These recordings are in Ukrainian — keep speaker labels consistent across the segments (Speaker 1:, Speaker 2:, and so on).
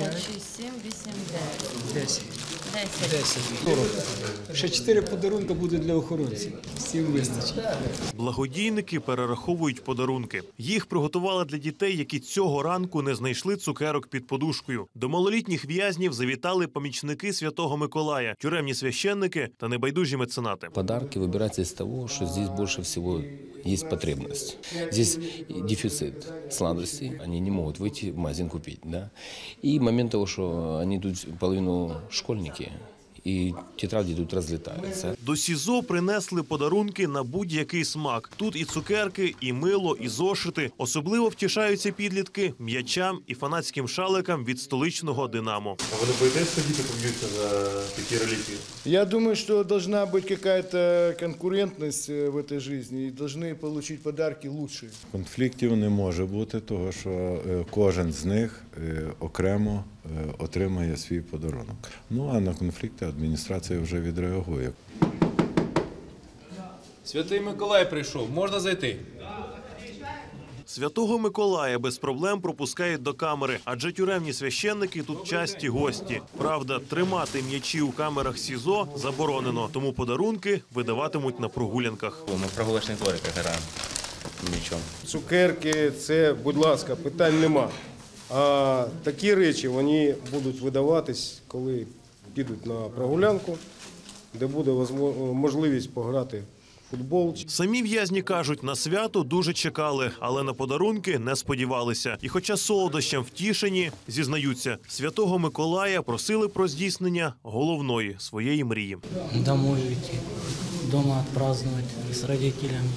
Speaker 1: 5, 6, 7, 8, 9.
Speaker 2: 10.
Speaker 1: 10.
Speaker 2: 10. 40. Ще 4 подарунки буде для охоронців. Всім вистачить.
Speaker 3: Благодійники перераховують подарунки. Їх приготували для дітей, які цього ранку не знайшли цукерок під подушкою. До малолітніх в'язнів завітали помічники Святого Миколая, тюремні священники та небайдужі меценати.
Speaker 4: Подарки выбираются из того, что здесь больше всего есть потребность. Здесь дефицит сладостей, они не могут выйти в магазин купить. Да? И момент того, что они тут половину школьники, и тетради тут разлетаются.
Speaker 3: До СІЗО принесли подарунки на будь-який смак. Тут і цукерки, і мило, і зошити. Особливо втішаються підлітки м'ячам і фанатським шаликам від столичного Динамо.
Speaker 5: А ви не боїтесь, що діти поб'ються за такі реліквії?
Speaker 6: Я думаю, что должна быть какая-то конкурентность э, в этой жизни и должны получить подарки лучшие.
Speaker 7: Конфліктів не може бути, того що е, кожен з них е, окремо е, отримає свій подарунок. Ну а на конфлікти адміністрація вже відреагує.
Speaker 8: Святий Миколай прийшов, можна зайти.
Speaker 3: Святого Миколая без проблем пропускають до камери, адже тюремні священники тут часті гості. Правда, тримати м'ячі у камерах СІЗО заборонено, тому подарунки видаватимуть на прогулянках.
Speaker 9: Ми прогулочний дворик граємо. Нічого.
Speaker 6: Цукерки, це, будь ласка, питань нема. А такі речі вони будуть видаватись, коли підуть на прогулянку, де буде можливість пограти в футбол.
Speaker 3: Самі в'язні кажуть, на свято дуже чекали, але на подарунки не сподівалися. І хоча солодощам втішені, зізнаються, святого Миколая просили про здійснення головної своєї мрії.
Speaker 10: домой уйти, дома отпраздновать с родителями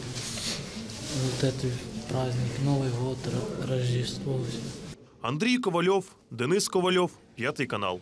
Speaker 10: вот этот праздник, Новый год, Рождество.
Speaker 3: Андрій Ковальов, Денис Ковальов, п'ятий канал.